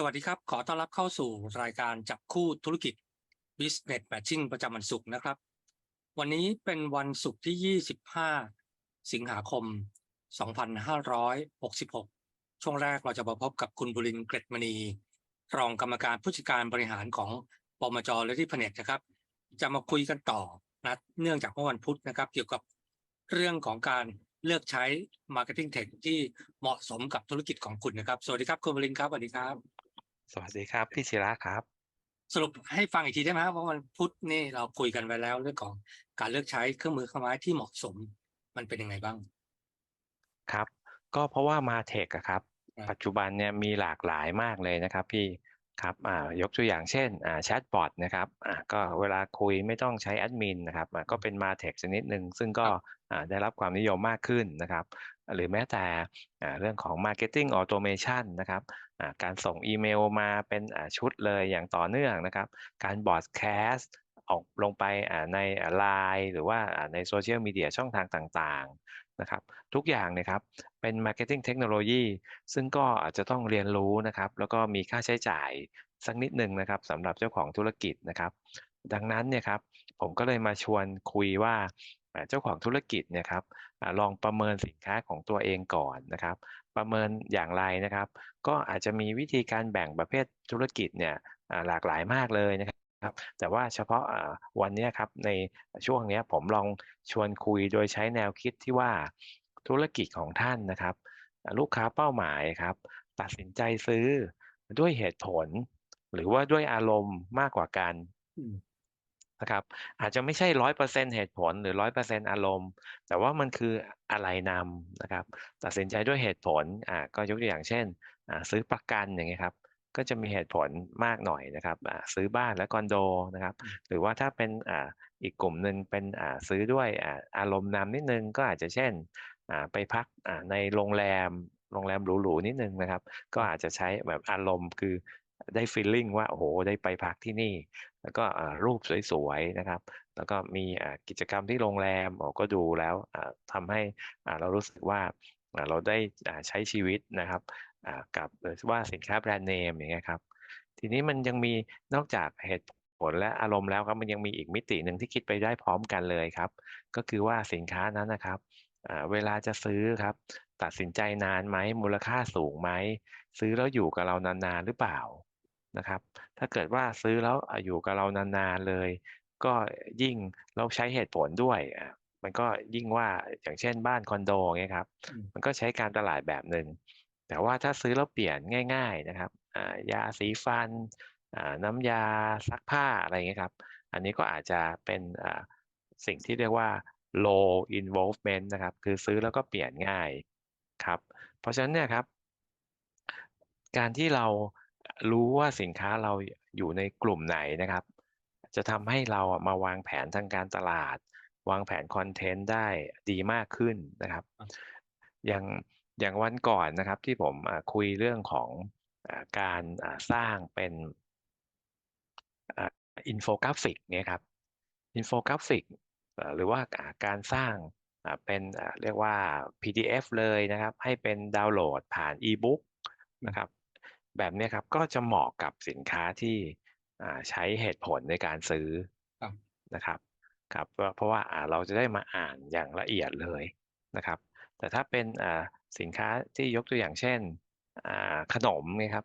สวัสดีครับ ขอต้อนรับเข้าสู่รายการจับคู่ธุรกิจ Business Matching ประจำวันศุกร์นะครับ วันนี้เป็นวันศุกร์ที่ 25 สิงหาคม 2566 ช่วงแรกเราจะมาพบกับคุณบุรินเกรดมณี รองกรรมการผู้จัดการบริหารของปมจและที่แผนกนะครับ จะมาคุยกันต่อนะเนื่องจากเมื่อวันพุธนะครับ เกี่ยวกับเรื่องของการเลือกใช้ Marketing Tech ที่เหมาะสมกับธุรกิจของคุณนะครับ สวัสดีครับ คุณบุรินครับ สวัสดีครับ สวัสดีครับ พี่ศิระครับ สรุปให้ฟังอีกทีได้ไหมครับว่าวันพุธนี่เราคุยกันไปแล้วเรื่องของการเลือกใช้เครื่องมือเครื่องไม้ที่เหมาะสม มันเป็นยังไงบ้างครับ ก็เพราะว่ามาเทคอะครับครับ ปัจจุบันเนี่ยมีหลากหลายมากเลยนะครับ พี่ครับอ่ายกตัวอย่างเช่นอ่าแชทบอทนะครับอ่าก็เวลาคุยไม่ต้องใช้แอดมินนะครับอ่าก็เป็นมาเทคชนิดหนึ่งซึ่งก็อ่าได้รับความนิยมมากขึ้นนะครับ หรือแม้แต่อ่าเรื่องของ Marketing Automation นะครับอ่า การส่งอีเมลมาเป็นชุดเลยอย่างต่อเนื่องนะครับ การบอดแคสต์ออกลงไปในไลน์หรือว่าในโซเชียลมีเดียช่องทางต่างๆนะครับ ทุกอย่างเนยครับเป็น Marketing Technology ซึ่งก็อาจจะต้องเรียนรู้นะครับ แล้วก็มีค่าใช้จ่ายสักนิดหนึ่งนะครับสำหรับเจ้าของธุรกิจนะครับ ดังนั้นเนี่ยครับผมก็เลยมาชวนคุยว่าเจ้าของธุรกิจเนี่ยครับลองประเมินสินค้าของตัวเองก่อนนะครับ ประเมินอย่างไรนะครับ ก็อาจจะมีวิธีการแบ่งประเภทธุรกิจเนี่ยหลากหลายมากเลยนะครับแต่ว่าเฉพาะวันนี้ครับในช่วงนี้ผมลองชวนคุยโดยใช้แนวคิดที่ว่าธุรกิจของท่านนะครับ ลูกค้าเป้าหมายครับ ตัดสินใจซื้อด้วยเหตุผล หรือว่าด้วยอารมณ์มากกว่ากัน นะครับ อาจจะไม่ใช่ร้อยเปอร์เซ็นเหตุผลหรือร้อยเปอร์เซ็นอารมณ์ แต่ว่ามันคืออะไรนำนะครับ ตัดสินใจด้วยเหตุผลอ่าก็ยกตัวอย่างเช่นอ่าซื้อประกันอย่างเงี้ยครับก็จะมีเหตุผลมากหน่อยนะครับอ่าซื้อบ้านและคอนโดนะครับ หรือว่าถ้าเป็นอ่าอีกกลุ่มหนึ่งเป็นอ่าซื้อด้วยอ่าอารมณ์นำนิดนึงก็อาจจะเช่นอ่าไปพักอ่าในโรงแรมโรงแรมหรูๆนิดนึงนะครับ ก็อาจจะใช้แบบอารมณ์คือ ได้ feeling ว่าโอ้โหได้ไปพักที่นี่ แล้วก็รูปสวยๆนะครับ แล้วก็มีกิจกรรมที่โรงแรมก็ดูแล้วอ่าทำให้เรารู้สึกว่าเราได้ใช้ชีวิตนะครับกับว่าสินค้าแบรนด์เนมอย่างเงี้ยครับทีนี้มันยังมีนอกจากเหตุผลและอารมณ์แล้วครับมันยังมีอีกมิติหนึ่งที่คิดไปได้พร้อมกันเลยครับ ก็คือว่าสินค้านั้นนะครับเวลาจะซื้อครับ ตัดสินใจนานไหมมูลค่าสูงไหมซื้อแล้วอยู่กับเรานานๆหรือเปล่า นะครับ ถ้าเกิดว่าซื้อแล้วอะอยู่กับเรานานๆเลย ก็ยิ่งเราใช้เหตุผลด้วยอะมันก็ยิ่งว่าอย่างเช่นบ้านคอนโดเงี้ยครับอืมมันก็ใช้การตลาดแบบหนึ่งแต่ว่าถ้าซื้อแล้วเปลี่ยนง่าย ๆนะครับอ่ายาสีฟันอ่าน้ำยาซักผ้าอะไรเงี้ยครับ อันนี้ก็อาจจะเป็นอ่าสิ่งที่เรียกว่า low involvement นะครับ คือซื้อแล้วก็เปลี่ยนง่ายครับ เพราะฉะนั้นเนี่ยครับ การที่เรา รู้ว่าสินค้าเราอยู่ในกลุ่มไหนนะครับ จะทำให้เราอะมาวางแผนทางการตลาด วางแผนคอนเทนต์ได้ดีมากขึ้นนะครับครับอย่างอย่างวันก่อนนะครับที่ผมอ่าคุยเรื่องของอ่าการอ่าสร้างเป็นอ่าอินโฟกราฟิกเนี่ยครับอินโฟกราฟิกเอ่อหรือว่าอ่าการสร้างอ่าเป็นอ่าเรียกว่า PDF เลยนะครับ ให้เป็นดาวน์โหลดผ่านอีบุ๊กนะครับ แบบเนี้ยครับก็จะเหมาะกับสินค้าที่อ่าใช้เหตุผลในการซื้อครับนะครับครับเพราะเพราะว่าอ่าเราจะได้มาอ่านอย่างละเอียดเลยนะครับ แต่ถ้าเป็นอ่าสินค้าที่ยกตัวอย่างเช่นอ่าขนมเนี่ยครับ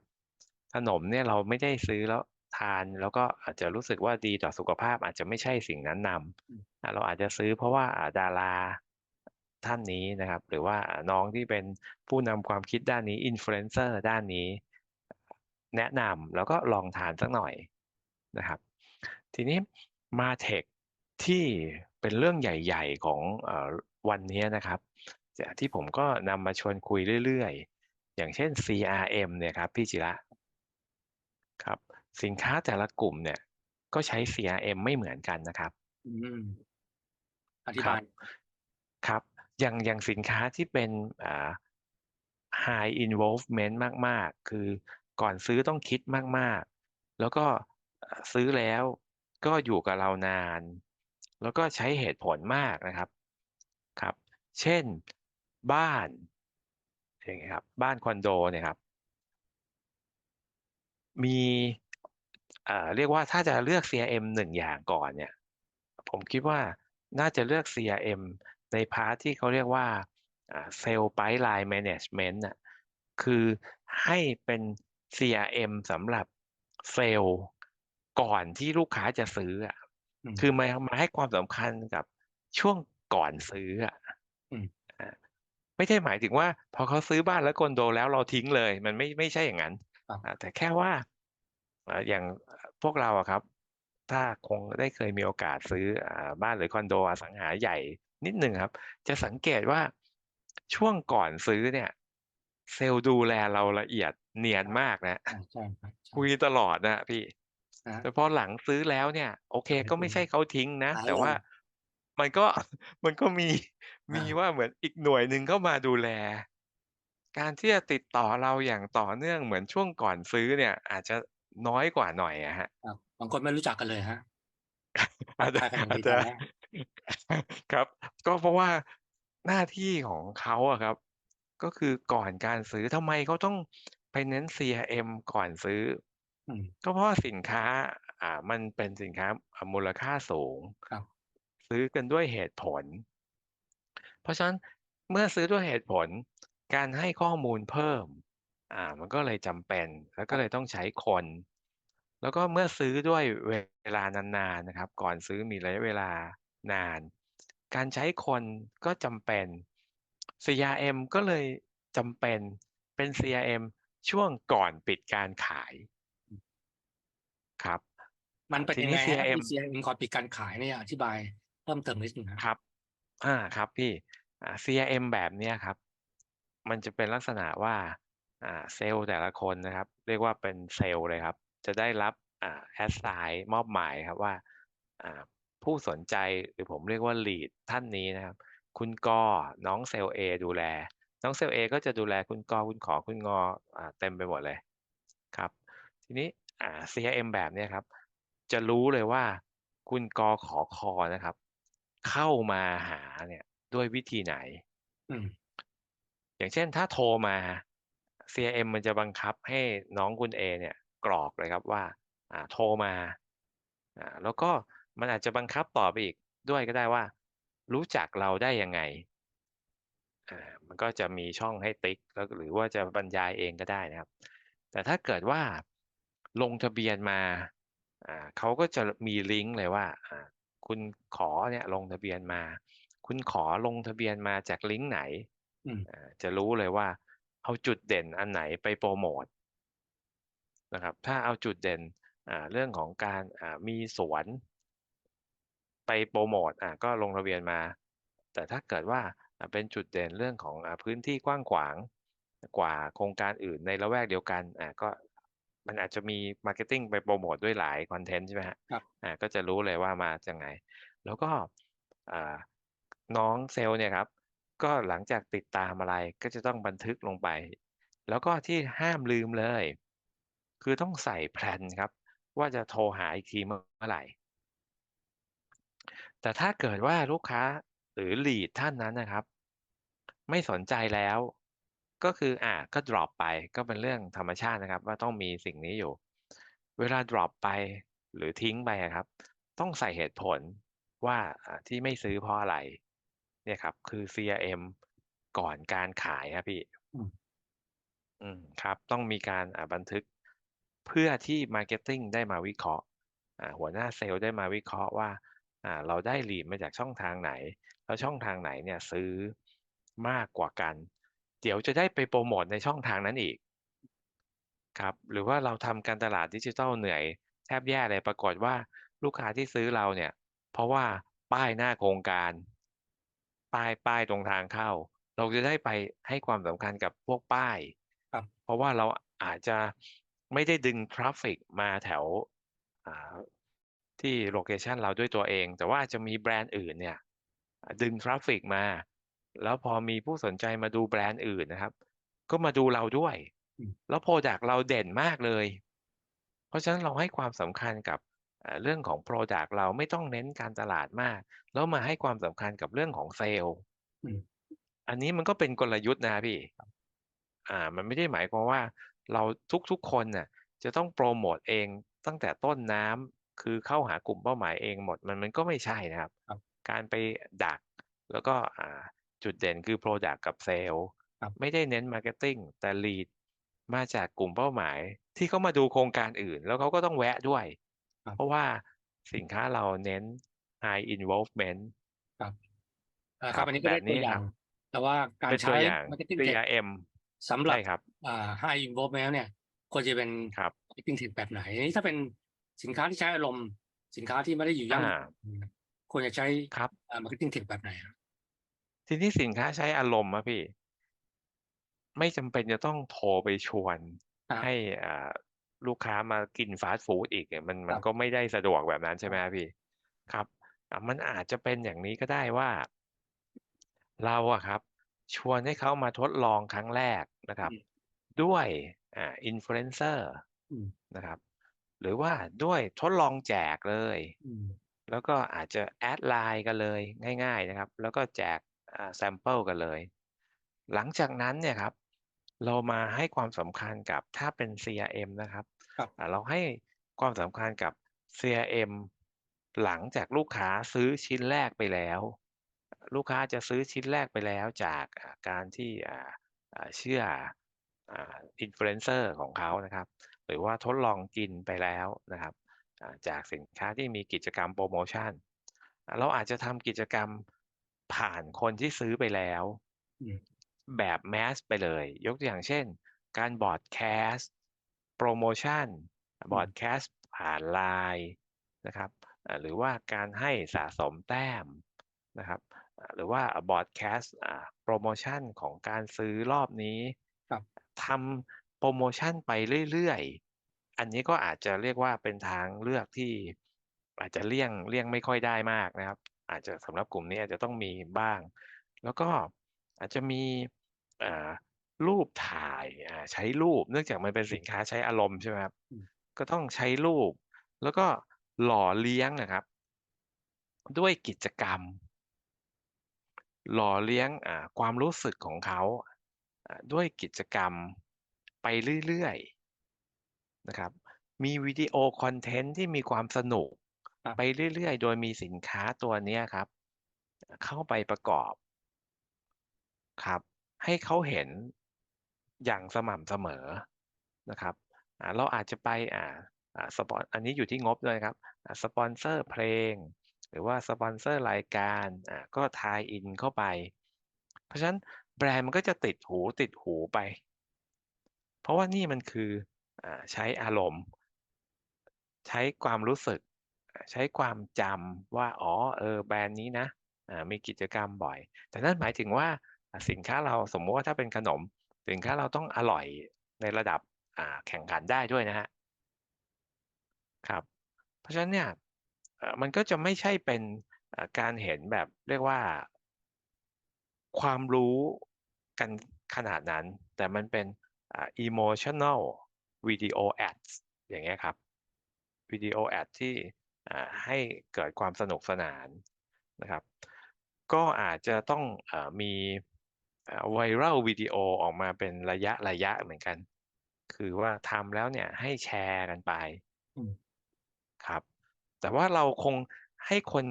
ขนมเนี่ยเราไม่ได้ซื้อแล้วทานแล้วก็อาจจะรู้สึกว่าดีต่อสุขภาพอาจจะไม่ใช่สิ่งนั้นนำอ่าเราอาจจะซื้อเพราะว่าอ่าดาราท่านนี้นะครับ หรือว่าอ่าน้องที่เป็นผู้นำความคิดด้านนี้อินฟลูเอนเซอร์ด้านนี้ แนะนำแล้วก็ลองทานสักหน่อยนะครับ ทีนี้มาเทคที่เป็นเรื่องใหญ่ๆของเอ่อวันนี้นะครับแต่ที่ผมก็นำมาชวนคุยเรื่อยๆ อย่างเช่น CRM เนี่ยครับพี่จิระครับ สินค้าแต่ละกลุ่มเนี่ย ก็ใช้ CRM ไม่เหมือนกันนะครับอืมอธิครับายครับ อย่างอย่างสินค้าที่เป็นอ่า high involvement มาก ๆ คือ ก่อนซื้อต้องคิดมากๆ แล้วก็ซื้อแล้วก็อยู่กับเรานาน แล้วก็ใช้เหตุผลมากนะครับครับ เช่นบ้านอย่างเงี้ยครับบ้านคอนโดเนี่ยครับ มีอ่าเรียกว่าถ้าจะเลือก CRM หนึ่งอย่างก่อนเนี่ย ผมคิดว่าน่าจะเลือก CRM ในพาร์ทที่เขาเรียกว่าอ่า Sales Pipeline Management น่ะคือให้เป็น CRM สำหรับเซลล์ก่อนที่ลูกค้าจะซื้ออะอืมคือมามาให้ความสำคัญกับช่วงก่อนซื้ออะอืมอ่าไม่ใช่หมายถึงว่า พอเขาซื้อบ้านแล้วคอนโดแล้วเราทิ้งเลย มันไม่ไม่ใช่อย่างนั้นครับอ่าแต่แค่ว่าอ่าอย่างพวกเราอะครับ ถ้าคงได้เคยมีโอกาสซื้ออ่าบ้านหรือคอนโดอสังหาใหญ่นิดหนึ่งครับ จะสังเกตว่าช่วงก่อนซื้อเนี่ย เซลล์ดูแลเราละเอียด เนียนมากนะอ่าใช่ครับใช่คุยตลอดนะพี่นะแต่พอหลังซื้อแล้วเนี่ย โอเคขายก็ไม่จริงใช่เขาทิ้งนะขายแต่เลยว่ามันก็มันก็มีอ่ามีมีว่าเหมือนอีกหน่วยหนึ่งเข้ามาดูแล การที่จะติดต่อเราอย่างต่อเนื่องเหมือนช่วงก่อนซื้อเนี่ย อาจจะน้อยกว่าหน่อยอะฮะครับบางคนไม่รู้จักกันเลยฮะอาจจะขายกันอย่างอาจดีจะแต่แรกครับ ก็เพราะว่าหน้าที่ของเขาอะครับ ก็คือก่อนการซื้อทำไมเขาต้อง ไปเน้น CRM ก่อนซื้อ อืม ก็เพราะว่าสินค้า อ่า มันเป็นสินค้าอ่ามูลค่าสูง ครับ ซื้อกันด้วยเหตุผล เพราะฉะนั้นเมื่อซื้อด้วยเหตุผล การให้ข้อมูลเพิ่ม อ่า มันก็เลยจำเป็น แล้วก็เลยต้องใช้คน แล้วก็เมื่อซื้อด้วยเวลานานๆนะครับ ก่อนซื้อมีระยะเวลานาน การใช้คนก็จำเป็น CRM ก็เลยจำเป็นเป็น CRM ช่วงก่อนปิดการขายครับ มันเป็นทียังนี้ไงฮะ CRM ไอ้ CRM ก่อนปิดการขายเนี่ยอธิบายเพิ่มเติมนิดนึงครับครับอาครับพี่อ่า CRM แบบเนี้ยครับ มันจะเป็นลักษณะว่าอ่าเซลล์แต่ละคนนะครับ เรียกว่าเป็นเซลล์เลยครับ จะได้รับอ่า assign มอบหมายครับว่าอ่าผู้สนใจหรือผมเรียกว่า lead ท่านนี้นะครับ คุณกน้องเซลล์ A ดูแล น้องเซลล์ A ก็จะดูแลคุณกคุณขคุณงอ่าเต็มไปหมดเลยครับ ทีนี้อ่า CRM แบบเนี้ยครับ จะรู้เลยว่าคุณกขคนะครับ เข้ามาหาเนี่ยด้วยวิธีไหนอืมอย่างเช่นถ้าโทรมา CRM มันจะบังคับให้น้องคุณเอเนี่ย กรอกเลยครับว่า อ่าโทรมาอ่าแล้วก็มันอาจจะบังคับต่อไปอีกด้วยก็ได้ว่า รู้จักเราได้ยังไง อ่ามันก็จะมีช่องให้ติ๊กแล้วหรือว่าจะบรรยายเองก็ได้นะครับ แต่ถ้าเกิดว่าลงทะเบียนมาอ่าเขาก็จะมีลิงก์เลยว่าอ่าคุณขอเนี่ยลงทะเบียนมา คุณขอลงทะเบียนมาจากลิงก์ไหนอืมอ่าจะรู้เลยว่า เอาจุดเด่นอันไหนไปโพรโมตนะครับถ้าเอาจุดเด่นอ่าเรื่องของการอ่ามีสวน ไปโพรโมตอ่าก็ลงทะเบียนมา แต่ถ้าเกิดว่าอ่า เป็นจุดเด่นเรื่องของอ่าพื้นที่กว้างขวางกว่าโครงการอื่นในละแวกเดียวกันอ่าก็มันอาจจะมี marketing ไปโพรโมตด้วยหลายคอนเทนต์ใช่ไหมครับครับอ่าก็จะรู้เลยว่ามายังไงแล้วก็อ่าน้องเซลล์เนี่ยครับ ก็หลังจากติดตามอะไรก็จะต้องบันทึกลงไป แล้วก็ที่ห้ามลืมเลย คือต้องใส่แพลนครับ ว่าจะโทรหาอีกทีเมื่อไหร่ แต่ถ้าเกิดว่าลูกค้าหรือ lead ท่านนั้นนะครับ ไม่สนใจแล้ว ก็คืออ่าก็ดรอปไปก็เป็นเรื่องธรรมชาตินะครับ ว่าต้องมีสิ่งนี้อยู่ เวลาดรอปไปหรือทิ้งไปอะครับ ต้องใส่เหตุผลว่าอ่าที่ไม่ซื้อเพราะอะไร เนี่ยครับ คือ CRM ก่อนการขายครับพี่ อืมอืมครับ ต้องมีการอ่าบันทึกเพื่อที่ marketing ได้มาวิเคราะห์อ่าหัวหน้าเซลล์ได้มาวิเคราะห์ว่าอ่าเราได้ lead มาจากช่องทางไหน แล้วช่องทางไหนเนี่ยซื้อ มากกว่ากัน เดี๋ยวจะได้ไปโพรโมตในช่องทางนั้นอีกครับหรือว่าเราทำการตลาดดิจิทัลเหนื่อยแทบแย่เลยปรากฏว่าลูกค้าที่ซื้อเราเนี่ย เพราะว่าป้ายหน้าโครงการ ป้ายป้ายตรงทางเข้า เราจะได้ไปให้ความสำคัญกับพวกป้ายครับเพราะว่าเราอาจจะไม่ได้ดึงทราฟฟิกมาแถวอ่าที่โลเคชันเราด้วยตัวเอง แต่ว่าอาจจะมีแบรนด์อื่นเนี่ยอ่าดึงทราฟฟิกมา แล้วพอมีผู้สนใจมาดูแบรนด์อื่นนะครับ ก็มาดูเราด้วยอืมแล้วพรอดักต์เราเด่นมากเลย เพราะฉะนั้นเราให้ความสำคัญกับอ่าเรื่องของพรอดักต์เราไม่ต้องเน้นการตลาดมาก แล้วมาให้ความสำคัญกับเรื่องของเซลส์อืมอันนี้มันก็เป็นกลยุทธ์นะครับพี่ อ่า มันไม่ได้หมายความว่า เราทุกๆคนน่ะ จะต้องโปรโมตเองตั้งแต่ต้นน้ำคือเข้าหากลุ่มเป้าหมายเองหมดมันมันก็ไม่ใช่นะครับครับการไปดักแล้วก็อ่า จุดเด่นคือ Product กับเซลล์ครับไม่ได้เน้น Marketing แต่ Lead มาจากกลุ่มเป้าหมาย ที่เขามาดูโครงการอื่น แล้วเขาก็ต้องแวะด้วยครับเพราะว่าสินค้าเราเน้น High Involvement อ่าคครัรับบอันนี้ก็ได้แบบนี้ตัวอย่าครังบแต่ว่าการเป็นตัใช้วอย่าง marketing tech CRM สำหรับใช่ครับอ่า high involvement เนี่ยควรจะเป็นครับ marketing tech แบบไหนนี่ถ้าเป็นสินค้าที่ใช้อารมณ์ สินค้าที่ไม่ได้อยู่ยั่งอ่ายืนควรจะใช้ครับอ่า marketing tech แบบไหนครับ ทีนี้สินค้าใช้อารมณ์อะพี่ ไม่จำเป็นจะต้องโทรไปชวนครับ ให้อ่าลูกค้ามากินฟาสต์ฟู้ดอีกเนี่ยมันมันครับก็ไม่ได้สะดวกแบบนั้นใช่ไหมครับพี่ ครับอะมันอาจจะเป็นอย่างนี้ก็ได้ว่า เราอะครับ ชวนให้เขามาทดลองครั้งแรกนะครับ อืมด้วยอ่าอินฟลูเอนเซอร์อืมนะครับ หรือว่าด้วยทดลองแจกเลย อืมแล้วก็อาจจะแอดไลน์กันเลยง่าย ๆนะครับ แล้วก็แจก แซมเปิลกันเลย หลังจากนั้นเนี่ยครับ เรามาให้ความสำคัญกับถ้าเป็น CRM นะครับครับอ่าเราให้ความสำคัญกับ CRM หลังจากลูกค้าซื้อชิ้นแรกไปแล้ว ลูกค้าจะซื้อชิ้นแรกไปแล้วจากอ่าการที่อ่าอ่าเชื่ออินฟลูเอนเซอร์ของเขานะครับ หรือว่าทดลองกินไปแล้วนะครับอ่าจากสินค้าที่มีกิจกรรมโปรโมชั่นอ่าเราอาจจะทำกิจกรรม ผ่านคนที่ซื้อไปแล้วอืมแบบแมสไปเลย ยกตัวอย่างเช่น การบอร์ดแคสต์โปรโมชั่นบอร์ดแคสต์ผ่านไลน์นะครับอ่าหรือว่าการให้สะสมแต้มนะครับอ่าหรือว่าบอร์ดแคสต์โปรโมชั่นของการซื้อรอบนี้ครับทำโปรโมชั่นไปเรื่อยๆ อันนี้ก็อาจจะเรียกว่าเป็นทางเลือกที่อาจจะเลี่ยงเลี่ยงไม่ค่อยได้มากนะครับ อาจจะสำหรับกลุ่มนี้อาจจะต้องมีบ้าง แล้วก็อาจจะมีอ่ารูปถ่ายอ่าใช้รูปเนื่องจากมันเป็นสินค้าใช้อารมณ์ใช่ไหมครับอืมก็ต้องใช้รูป แล้วก็หล่อเลี้ยงนะครับ ด้วยกิจกรรม หล่อเลี้ยงอ่าความรู้สึกของเขาอ่าด้วยกิจกรรมไปเรื่อยๆนะครับ มีวิดีโอคอนเทนต์ที่มีความสนุกครับ ไปเรื่อย ๆ โดยมีสินค้าตัวเนี้ยครับ เข้าไปประกอบครับ ให้เขาเห็นอย่างสม่ำเสมอนะครับเราอาจจะไปอ่าอ่าสปอนอันนี้อยู่ที่งบด้วยครับสปอนเซอร์เพลง หรือว่าสปอนเซอร์รายการอ่าก็ทายอินเข้าไป เพราะฉะนั้นแบรนด์มันก็จะติดหูติดหูไป เพราะว่านี่มันคืออใช้อารมณ์ ใช้ความรู้สึก ใช้ความจำว่าอ๋อเออแบรนด์นี้นะมีกิจกรรมบ่อย แต่นั่นหมายถึงว่าสินค้าเราสมมติว่าถ้าเป็นขนม สินค้าเราต้องอร่อยในระดับแข่งขันได้ด้วยนะฮะครับเพราะฉะนั้นเนี่ยมันก็จะไม่ใช่เป็นการเห็นแบบเรียกว่า ความรู้กันขนาดนั้น แต่มันเป็น emotional video ads อย่างเงี้ยครับวิดีโอแอดที่ ให้เกิดความสนุกสนานนะครับ ก็อาจจะต้องอามีไวรัลวิดีโอออกมาเป็นระยะระยะเหมือนกัน คือว่าทำแล้วเนี่ยให้แชร์กันไปอืมครับ แต่ว่าเราคงให้คน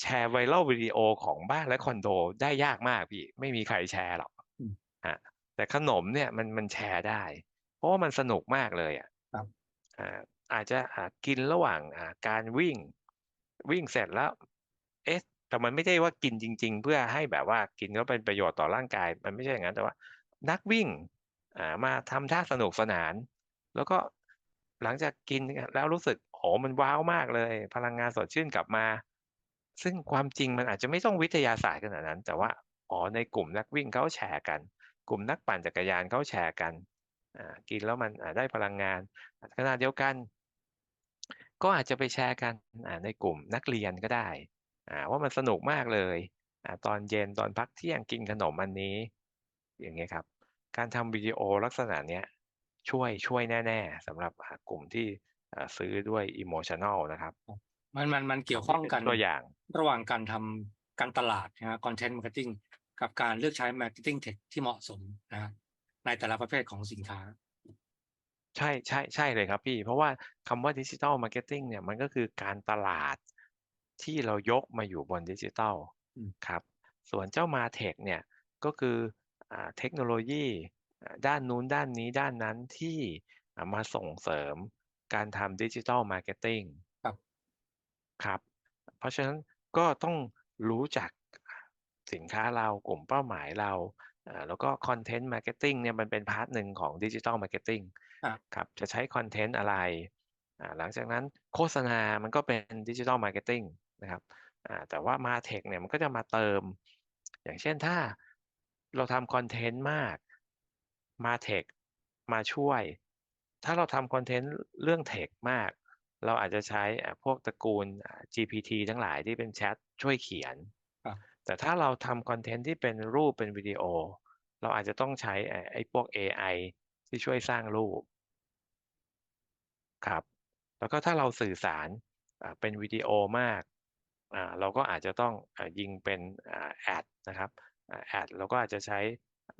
แชร์ไวรัลวิดีโอของบ้านและคอนโดได้ยากมากพี่ ไม่มีใครแชร์หรอกอืมฮะแต่ขนมเนี่ยมันมันแชร์ได้ เพราะว่ามันสนุกมากเลยอะครับอ่า อาจจะกินระหว่างการวิ่งวิ่งเสร็จแล้ว เอ๊ะแต่มันไม่ได้ว่ากินจริง ๆ เพื่อให้แบบว่ากินแล้วเป็นประโยชน์ต่อร่างกาย มันไม่ใช่อย่างนั้นแต่ว่า นักวิ่งมาทำท่าสนุกสนาน แล้วก็หลังจากกินแล้วรู้สึกโหมันว้าวมากเลย พลังงานสดชื่นกลับมา ซึ่งความจริงมันอาจจะไม่ต้องวิทยาศาสตร์ขนาดนั้น แต่ว่าอ๋อในกลุ่มนักวิ่งเขาแชร์กัน กลุ่มนักปั่นจักรยานเขาแชร์กันกินแล้วมันได้พลังงานขณะเดียวกัน ก็อาจจะไปแชร์กันอ่าในกลุ่มนักเรียนก็ได้อ่าว่ามันสนุกมากเลยอ่าตอนเย็นตอนพักเที่ยงกินขนมอันนี้ อย่างเงี้ยครับ การทำวิดีโอลักษณะเนี้ยช่วยช่วยแน่ ๆสำหรับอ่ากลุ่มที่อ่าซื้อด้วย emotional นะครับ มันมันมันเกี่ยวข้องกันเป็ตัวอย่าง ระหว่างการทำการตลาดนะฮะ content marketing กับการเลือกใช้ marketing tech ที่เหมาะสมนะฮะในแต่ละประเภทของสินค้า ใช่ ใช่ ใช่เลยครับพี่ เพราะว่าคำว่า Digital Marketing เนี่ยมันก็คือการตลาดที่เรายกมาอยู่บนดิจิทัลอืม ครับ ส่วนเจ้า MarTech เนี่ยก็คืออ่าเทคโนโลยีอ่าด้านนู้นด้านนี้ด้านนั้นที่อ่ามาส่งเสริมการทำ Digital Marketing ครับ ครับ เพราะฉะนั้นก็ต้องรู้จักสินค้าเรากลุ่มเป้าหมายเราอ่าแล้วก็ Content Marketing เนี่ยมันเป็นพาร์ตหนึ่งของ Digital Marketing ครับ ครับจะใช้คอนเทนต์อะไรอ่าหลังจากนั้นโฆษณามันก็เป็น Digital Marketing นะครับอ่าแต่ว่า MarTech เนี่ยมันก็จะมาเติม อย่างเช่นถ้าเราทำคอนเทนต์มาก MarTech มาช่วย ถ้าเราทำคอนเทนต์เรื่องเทคมาก เราอาจจะใช้อ่าพวกตระกูลอ่า GPT ทั้งหลายที่เป็นแชตช่วยเขียนครับแต่ถ้าเราทำคอนเทนต์ที่เป็นรูปเป็นวิดีโอ เราอาจจะต้องใช้ไอ้ไอ้พวกเอไอ ที่ช่วยสร้างรูปครับแล้วก็ถ้าเราสื่อสารอ่าเป็นวิดีโอมากอ่าเราก็อาจจะต้องอ่ายิงเป็นอ่า Ad นะครับอ่า Ad เราก็อาจจะใช้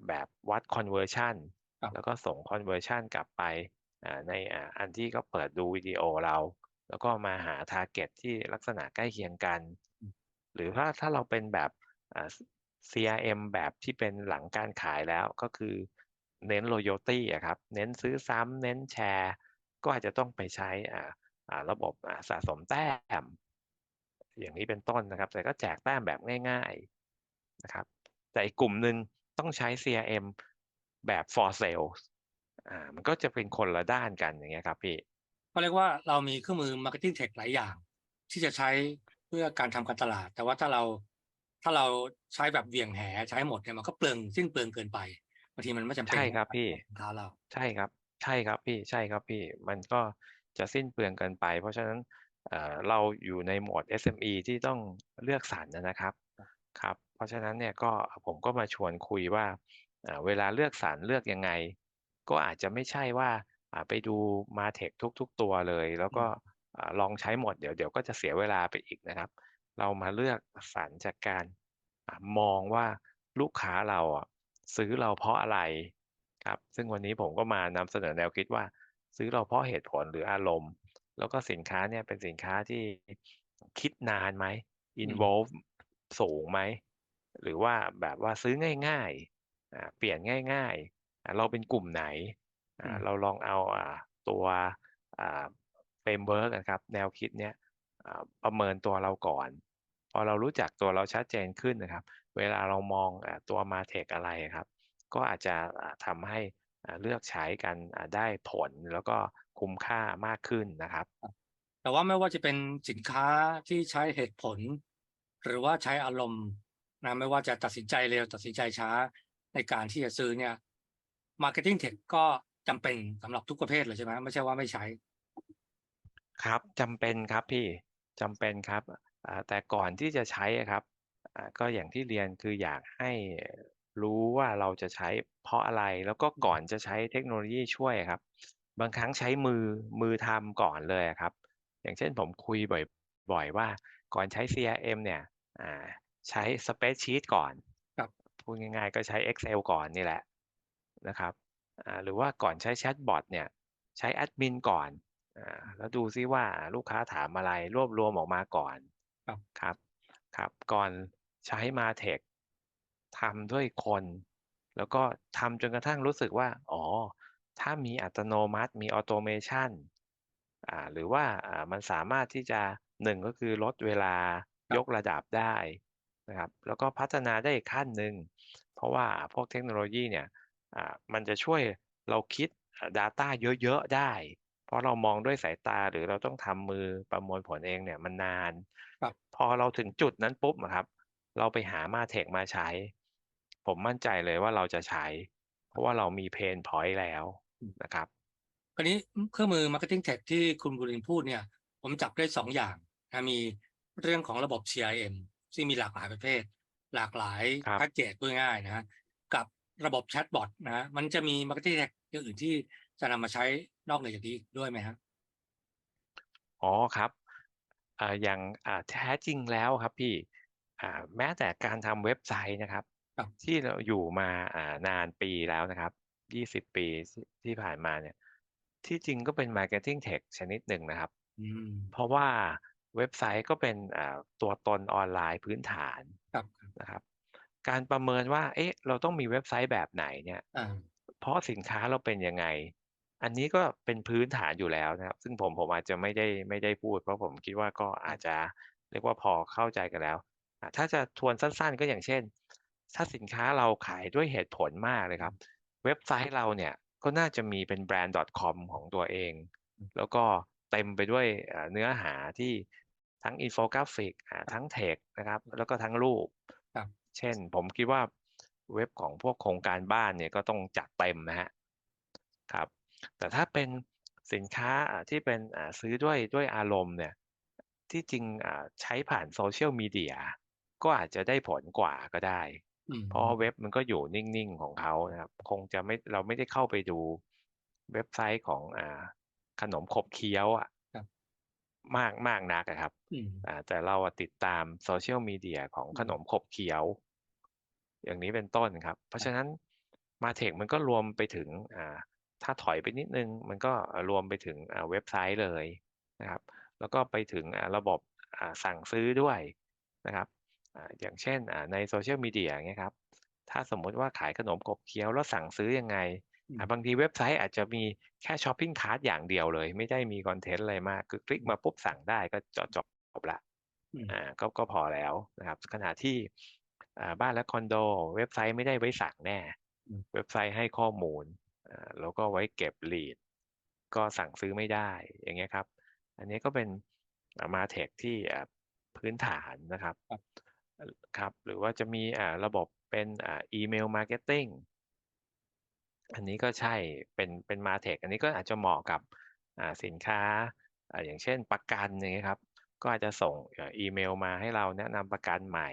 แบบวัด conversion ครับแล้วก็ส่ง conversion กลับไปอ่าในอ่าอันที่เขาเปิดดูวิดีโอเรา แล้วก็มาหาทาร์เก็ตที่ลักษณะใกล้เคียงกันอืมหรือถ้าถ้าเราเป็นแบบอ่าซ CRM แบบที่เป็นหลังการขายแล้วก็คือ เน้น loyalty อะครับ เน้นซื้อซ้ำเน้นแชร์ ก็อาจจะต้องไปใช้อ่าอ่าระบบสะสมแต้ม อย่างนี้เป็นต้นนะครับ แต่ก็แจกแต้มแบบง่ายๆนะครับ แต่อีกกลุ่มหนึ่งต้องใช้ CRM แบบ for sales อ่ามันก็จะเป็นคนละด้านกันอย่างเงี้ยครับพี่ก็เรียกว่าเรามีเครื่องมือ Marketing Tech หลายอย่าง ที่จะใช้เพื่อการทำการตลาด แต่ว่าถ้าเราถ้าเราใช้แบบเวี่ยงแหใช้หมดเนี่ยมันก็เปลืองสิ้นเปลืองเกินไปางทีมันไม่จำเป็ใช่นครับพี่สินค้าเรา ใช่ครับ ใช่ครับพี่ใช่ครับพี่ มันก็จะสิ้นเปลืองเกินไป เพราะฉะนั้นเอ่อเราอยู่ในโหมด SME ที่ต้องเลือกสรรอะนะครับครับ เพราะฉะนั้นเนี่ยก็ผมก็มาชวนคุยว่าอ่าเวลาเลือกสรรเลือกยังไง ก็อาจจะไม่ใช่ว่าอ่าไปดู MarTech ทุก ๆ ตัวเลย แล้วก็อืมอ่าลองใช้หมดเดี๋ยวเดี๋ยวก็จะเสียเวลาไปอีกนะครับ เรามาเลือกสรรจากการอ่ามองว่าลูกค้าเราอะ ซื้อเราเพราะอะไรครับ ซึ่งวันนี้ผมก็มานำเสนอแนวคิดว่า ซื้อเราเพราะเหตุผลหรืออารมณ์ แล้วก็สินค้าเนี่ยเป็นสินค้าที่คิดนานไหมอืม involve สูงไหม หรือว่าแบบว่าซื้อง่ายๆอ่าเปลี่ยนง่ายๆอ่าเราเป็นกลุ่มไหนอือ่ามเราลองเอาอ่าตัวอ่าเฟรมเวิร์กอะครับ แนวคิดเนี้ยอ่าประเมินตัวเราก่อน พอเรารู้จักตัวเราชัดเจนขึ้นนะครับ เวลาเรามองอ่าตัว MarTech อะไรอะครับ ก็อาจจะอ่าทำให้อ่าเลือกใช้กันอ่าได้ผลแล้วก็คุ้มค่ามากขึ้นนะครับ แต่ว่าไม่ว่าจะเป็นสินค้าที่ใช้เหตุผล หรือว่าใช้อารมณ์นะไม่ว่าจะตัดสินใจเร็วตัดสินใจช้าในการที่จะซื้อเนี่ย Marketing Tech ก็จำเป็นสำหรับทุกประเภทเลยใช่ไหม?ไม่ใช่ว่าไม่ใช้ ครับจำเป็นครับพี่จำเป็นครับอ่า แต่ก่อนที่จะใช้อะครับ อ่า ก็อย่างที่เรียน คืออยากให้รู้ว่าเราจะใช้เพราะอะไร แล้วก็ก่อนจะใช้เทคโนโลยีช่วยอะครับ บางครั้งใช้มือ มือทำก่อนเลยอะครับ อย่างเช่น ผมคุยบ่อยบ่อยว่า ก่อนใช้ CRM เนี่ย อ่า ใช้ Spreadsheet ก่อน ครับ พูดง่าย ๆ ก็ใช้ Excel ก่อนนี่แหละนะครับ อ่า หรือว่าก่อนใช้แชตบอตเนี่ย ใช้แอดมินก่อน อ่า แล้วดูซิว่าอ่าลูกค้าถามอะไร รวบรวมออกมาก่อน ครับ ครับ ครับ ก่อนใช้ MarTech ทำด้วยคน แล้วก็ทำจนกระทั่งรู้สึกว่า อ๋อ ถ้ามีอัตโนมัติ มี automation อ่า หรือว่าอ่ามันสามารถที่จะ1ก็คือลดเวลาครับยกระดับได้นะครับ แล้วก็พัฒนาได้อีกขั้นหนึ่ง เพราะว่าพวกเทคโนโลยีเนี่ย อ่า มันจะช่วยเราคิดอ่า data เยอะ ๆ ได้ เพราะเรามองด้วยสายตาหรือเราต้องทำมือประมวลผลเองเนี่ยมันนานครับพอเราถึงจุดนั้นปุ๊บอะครับ เราไปหา MarTech มาใช้ ผมมั่นใจเลยว่าเราจะใช้ เพราะว่าเรามีเพนพอยนต์แล้วอืมนะครับคราวนี้อืมเครื่องมือ Marketing Tech ที่คุณบุรินทร์พูดเนี่ย ผมจับได้2อย่างนะมีเรื่องของระบบ CRM ซึ่งมีหลากหลายประเภท หลากหลายครับแพ็กเกจพูดง่ายๆนะครับกับระบบแชตบอตนะครับมันจะมี Marketing Tech อย่างอื่นที่ จะนำมาใช้นอกเหนือจากนี้อีกด้วยไหมครับ?อ๋อครับอ่าอย่างอ่าแท้จริงแล้วครับพี่อ่าแม้แต่การทำเว็บไซต์นะครับครับที่เราอยู่มาอ่านานปีแล้วนะครับ20ปีที่ที่ผ่านมาเนี่ย ที่จริงก็เป็น Marketing Tech ชนิดหนึ่งนะครับอืมเพราะว่าเว็บไซต์ก็เป็นอ่าตัวตนออนไลน์พื้นฐานครับนะครับ การประเมินว่า เอ๊ะ เราต้องมีเว็บไซต์แบบไหนเนี่ยอ่าเพราะสินค้าเราเป็นยังไง อันนี้ก็เป็นพื้นฐานอยู่แล้วนะครับ ซึ่งผมผมอาจจะไม่ได้ไม่ได้พูด เพราะผมคิดว่าก็อาจจะเรียกว่าพอเข้าใจกันแล้วอ่าถ้าจะทวนสั้น ๆ ก็อย่างเช่น ถ้าสินค้าเราขายด้วยเหตุผลมากเลยครับ เว็บไซต์เราเนี่ยก็น่าจะมีเป็นแบรนด์ .com ของตัวเอง แล้วก็เต็มไปด้วยเอ่อเนื้อหาที่ทั้งอินโฟกราฟิกอ่าทั้งเทคนะครับ แล้วก็ทั้งรูปครับเช่นผมคิดว่าเว็บของพวกโครงการบ้านเนี่ยก็ต้องจัดเต็มนะฮะครับ แต่ถ้าเป็นสินค้าอ่าที่เป็นอ่าซื้อด้วยด้วยอารมณ์เนี่ยที่จริงอ่าใช้ผ่านโซเชียลมีเดียก็อาจจะได้ผลกว่าก็ได้อืมเพราะว่าเว็บมันก็อยู่นิ่งๆของเขานะครับ คงจะไม่เราไม่ได้เข้าไปดูเว็บไซต์ของอ่าขนมขบเคี้ยวอะครับมากมากนักอะครับอืมอ่าแต่เราอะติดตามโซเชียลมีเดียของอืมขนมขบเคี้ยว อย่างนี้เป็นต้นครับ เพราะฉะนั้นมาเทคมันก็รวมไปถึงอ่า ถ้าถอยไปนิดนึงมันก็อ่ารวมไปถึงอ่าเว็บไซต์เลยนะครับ แล้วก็ไปถึงอ่าระบบอ่าสั่งซื้อด้วยนะครับอ่าอย่างเช่นอ่าในโซเชียลมีเดียเงี้ยครับ ถ้าสมมุติว่าขายขนมขบเคี้ยวแล้วสั่งซื้อยังไงอืมอ่าบางทีเว็บไซต์อาจจะมีแค่ช้อปปิ้งคาร์อย่างเดียวเลย ไม่ได้มีคอนเทนต์อะไรมากคือคลิกมาปุ๊บสั่งได้ก็จบจบจบละอืมอ่าก็ก็พอแล้วนะครับ ขณะที่อ่าบ้านและคอนโด เว็บไซต์ไม่ได้ไว้สั่งแน่อืมเว็บไซต์ให้ข้อมูลอ่า แล้วก็ไว้เก็บ lead ก็สั่งซื้อไม่ได้อย่างเงี้ยครับ อันนี้ก็เป็นมาเทคที่อ่าพื้นฐานนะครับครับเอ่อครับหรือว่าจะมีอ่าระบบเป็นอ่าอีเมลมาร์เก็ตติ้งอันนี้ก็ใช่เป็นเป็นมาเทคอันนี้ก็อาจจะเหมาะกับอ่าสินค้าอ่าอย่างเช่นประกันอย่างเงี้ยครับก็อาจจะส่งเอ่ออีเมลมาให้เราแนะนำประกันใหม่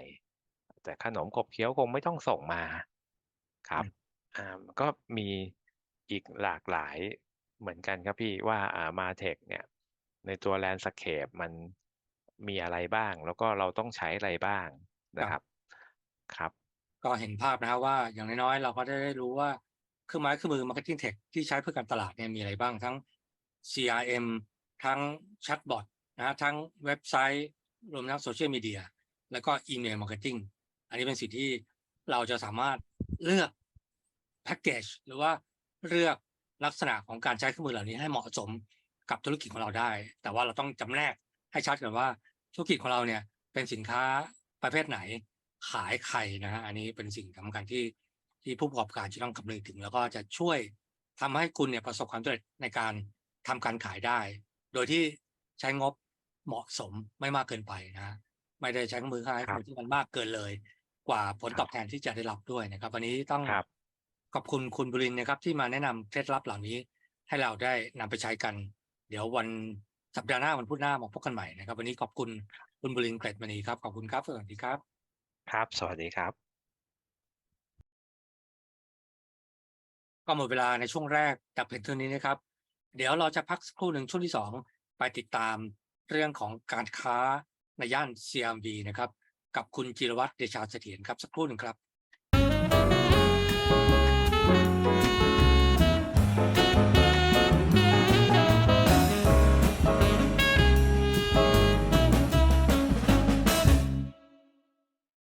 แต่ขนมขบเคี้ยวคงไม่ต้องส่งมาครับอ่าก็มี อีกหลากหลายเหมือนกันครับพี่ว่าอ่ามาเทคเนี่ย ในตัว Landscape มันมีอะไรบ้าง แล้วก็เราต้องใช้อะไรบ้างนะครับ ครับ ก็เห็นภาพนะครับว่าอย่างน้อยๆ เราก็ได้รู้ว่าเครื่องไม้เครื่องมือ Marketing Tech ที่ใช้เพื่อการตลาดเนี่ยมีอะไรบ้างทั้ง CRM ทั้งแชทบอทนะฮะทั้งเว็บไซต์รวมทั้งโซเชียลมีเดียแล้วก็อีเมลมาร์เก็ตติ้งอันนี้เป็นสิ่งที่เราจะสามารถเลือกแพ็กเกจหรือว่า เลือกลักษณะของการใช้เครื่องมือเหล่านี้ให้เหมาะสมกับธุรกิจของเราได้ แต่ว่าเราต้องจำแนกให้ชัดก่อนว่าธุรกิจของเราเนี่ยเป็นสินค้าประเภทไหนขายใครนะฮะอันนี้เป็นสิ่งสำคัญที่ที่ผู้ประกอบการจะต้องคำนึงถึง แล้วก็จะช่วยทำให้คุณเนี่ยประสบความสำเร็จในการทำการขายได้ โดยที่ใช้งบเหมาะสมไม่มากเกินไปนะฮะไม่ได้ใช้เครื่องมือค่าให้ครับมือที่มันมากเกินเลย กว่าผลตอบแทนที่จะได้รับด้วยนะครับ วันนี้ต้องครับ ขอบคุณคุณบุรินทร์นะครับ ที่มาแนะนำเคล็ดลับเหล่านี้ให้เราได้นำไปใช้กัน เดี๋ยววันสัปดาห์หน้าวันพุธหน้ามาพบกันใหม่นะครับ วันนี้ขอบคุณคุณบุรินทร์เกรดมณีครับขอบคุณครับสวัสดีครับ ครับ สวัสดีครับ ก็หมดเวลาในช่วงแรกจากเพลงเท่านี้นะครับ เดี๋ยวเราจะพักสักครู่หนึ่งช่วงที่สองไปติดตามเรื่องของการค้าในย่าน CMV นะครับ กับคุณจิรวัตรเดชาเสถียรครับสักครู่หนึ่งครับ